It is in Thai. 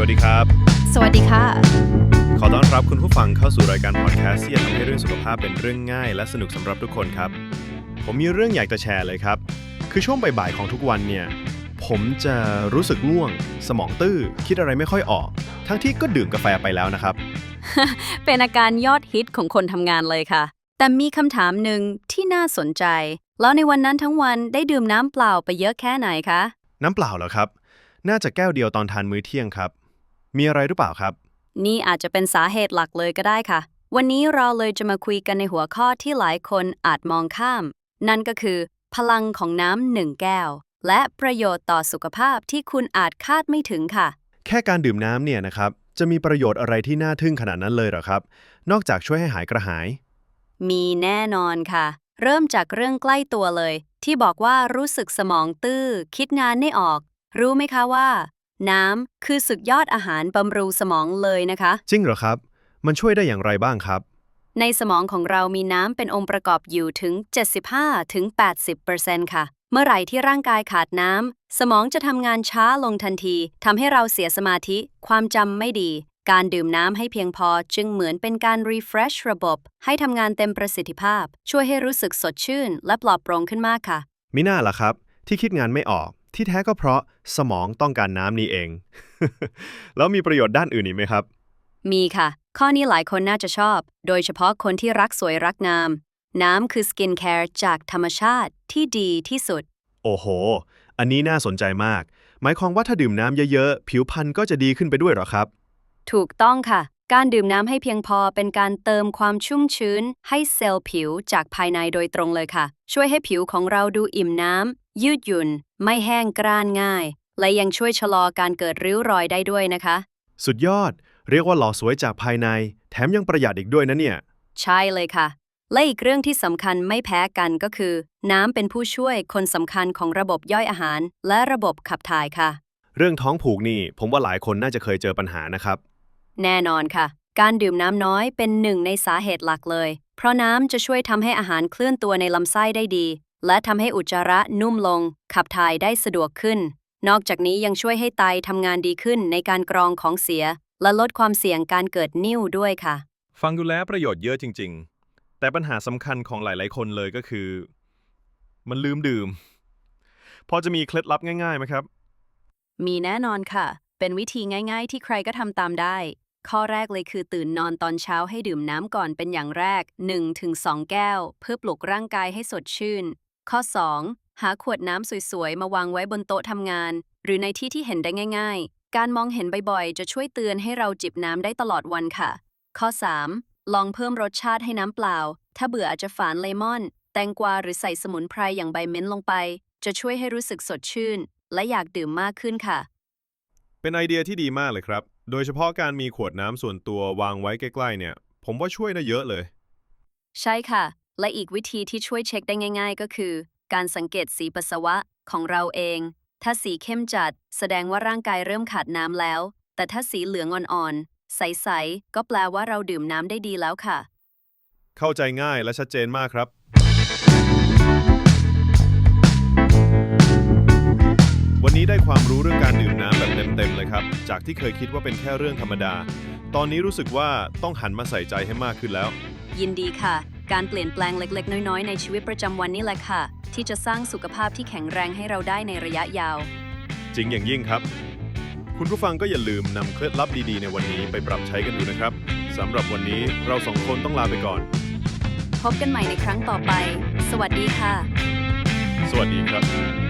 วัสดีครับ สวัสดีค่ะ ขอต้อนรับคุณผู้ฟังเข้าสู่รายการพอดแคสต์ที่จะทำให้เรื่องสุขภาพเป็นเรื่องง่าย และสนุกสำหรับทุกคนครับ ผมมีเรื่องอยากจะแชร์เลยครับ คือช่วงบ่ายๆของทุกวันเนี่ย ผมจะรู้สึกง่วง สมองตื้อ คิดอะไรไม่ค่อยออก ทั้งที่ก็ดื่มกาแฟไปแล้วนะครับ เป็นอาการยอดฮิตของคนทำงานเลยค่ะ แต่มีคำถามหนึ่งที่น่าสนใจ แล้วในวันนั้นทั้งวันได้ดื่มน้ำเปล่าไปเยอะแค่ไหนคะ น้ำเปล่าเหรอครับ น่าจะแก้วเดียวตอนทานมื้อเที่ยงครับ มีอะไรหรือเปล่าครับ นี่อาจจะเป็นสาเหตุหลักเลยก็ได้ค่ะ วันนี้เราเลยจะมาคุยกันในหัวข้อที่หลายคนอาจมองข้าม นั่นก็คือ พลังของน้ำหนึ่งแก้ว และประโยชน์ต่อสุขภาพที่คุณอาจคาดไม่ถึงค่ะ แค่การดื่มน้ำเนี่ยนะครับ จะมีประโยชน์อะไรที่น่าทึ่งขนาดนั้นเลยเหรอครับ นอกจากช่วยให้หายกระหาย มีแน่นอนค่ะ เริ่มจากเรื่องใกล้ตัวเลย ที่บอกว่ารู้สึกสมองตื้อ คิดงานไม่ออก รู้ไหมคะว่า น้ำคือสุดยอดอาหารบำรุงสมองเลยนะคะ จริงเหรอครับ มันช่วยได้อย่างไรบ้างครับ ในสมองของเรามีน้ำเป็นองค์ประกอบอยู่ถึง 75ถึง80%ค่ะ เมื่อไหร่ที่ร่างกายขาดน้ำสมองจะทำงานช้าลงทันทีทำให้เราเสียสมาธิ ความจำไม่ดี การดื่มน้ำให้เพียงพอจึงเหมือนเป็นการ refresh ระบบ ให้ทำงานเต็มประสิทธิภาพ ช่วยให้รู้สึกสดชื่น และปลอดโปร่งขึ้นมากค่ะ มิน่าล่ะครับ ที่คิดงานไม่ออก ที่แท้ก็เพราะสมองต้องการน้ำนี่เอง แล้วมีประโยชน์ด้านอื่นอีกไหมครับ มีค่ะ ข้อนี้หลายคนน่าจะชอบ โดยเฉพาะคนที่รักสวยรักงาม น้ำคือสกินแคร์จากธรรมชาติที่ดีที่สุด โอ้โห อันนี้น่าสนใจมาก หมายความว่าถ้าดื่มน้ำเยอะๆ ผิวพรรณก็จะดีขึ้นไปด้วยเหรอครับ ถูกต้องค่ะ การดื่มน้ำให้เพียงพอเป็นการเติมความชุ่มชื้น ให้เซลล์ผิวจากภายในโดยตรงเลยค่ะ ช่วยให้ผิวของเราดูอิ่มน้ำ ยืดหยุ่น ไม่แห้งกร้านง่าย และยังช่วยชะลอการเกิดริ้วรอยได้ด้วยนะคะ สุดยอด เรียกว่าหล่อสวยจากภายใน แถมยังประหยัดอีกด้วยนะเนี่ย ใช่เลยค่ะ และอีกเรื่องที่สำคัญไม่แพ้กันก็คือ น้ำเป็นผู้ช่วยคนสำคัญของระบบย่อยอาหาร และระบบขับถ่ายค่ะ เรื่องท้องผูกนี่ ผมว่าหลายคนน่าจะเคยเจอปัญหานะครับ แน่นอนค่ะ การดื่มน้ำน้อยเป็นหนึ่งในสาเหตุหลักเลย เพราะน้ำจะช่วยทำให้อาหารเคลื่อนตัวในลำไส้ได้ดี และทำให้อุจจาระนุ่มลง ขับถ่ายได้สะดวกขึ้น นอกจากนี้ยังช่วยให้ไตทำงานดีขึ้นในการกรองของเสีย และลดความเสี่ยงการเกิดนิ่วด้วยค่ะ ฟังดูแล้วประโยชน์เยอะจริง ๆ แต่ปัญหาสำคัญของหลาย ๆ คนเลยก็คือ มันลืมดื่ม พอจะมีเคล็ดลับง่ายๆไหมครับ มีแน่นอนค่ะ เป็นวิธีง่าย ๆ ที่ใครก็ทำตามได้ ข้อแรกเลยคือตื่นนอนตอนเช้าให้ดื่มน้ำก่อนเป็นอย่างแรก 1-2 แก้ว เพื่อปลุกร่างกายให้สดชื่น ข้อ 2 หาขวดน้ำสวยๆ มาวางไว้บนโต๊ะทำงาน หรือในที่ที่เห็นได้ง่าย ๆ การมองเห็นบ่อยๆ จะช่วยเตือนให้เราจิบน้ำได้ตลอดวันค่ะ ข้อ 3 ลองเพิ่มรสชาติให้น้ำเปล่า ถ้าเบื่ออาจจะฝานเลมอน แตงกวาหรือใส่สมุนไพรอย่างใบเม้นลงไป จะช่วยให้รู้สึกสดชื่น และอยากดื่มมากขึ้นค่ะ เป็นไอเดียที่ดีมากเลยครับ โดยเฉพาะการมีขวดน้ำส่วนตัววางไว้ใกล้ๆเนี่ย ผมว่าช่วยได้เยอะเลย ใช่ค่ะ และอีกวิธีที่ช่วยเช็คได้ง่าย ๆ ก็คือ การสังเกตสีปัสสาวะของเราเอง ถ้าสีเข้มจัด แสดงว่าร่างกายเริ่มขาดน้ำแล้ว แต่ถ้าสีเหลืองอ่อนๆ ใส ๆ ก็แปลว่าเราดื่มน้ำได้ดีแล้วค่ะ เข้าใจง่ายและชัดเจนมากครับ วันนี้ได้ความรู้เรื่องการดื่มน้ำแบบเต็มๆเลยครับ จากที่เคยคิดว่าเป็นแค่เรื่องธรรมดา ตอนนี้รู้สึกว่าต้องหันมาใส่ใจให้มากขึ้นแล้ว ยินดีค่ะ การเปลี่ยนแปลงเล็กๆ น้อยๆ ในชีวิตประจำวันนี่แหละค่ะ ที่จะสร้างสุขภาพที่แข็งแรงให้เราได้ในระยะยาว จริงอย่างยิ่งครับ คุณผู้ฟังก็อย่าลืมนำเคล็ดลับดีๆ ในวันนี้ไปปรับใช้กันดูนะครับสำหรับวันนี้เราสองคนต้องลาไปก่อน พบกันใหม่ในครั้งต่อไป สวัสดีค่ะ สวัสดีครับ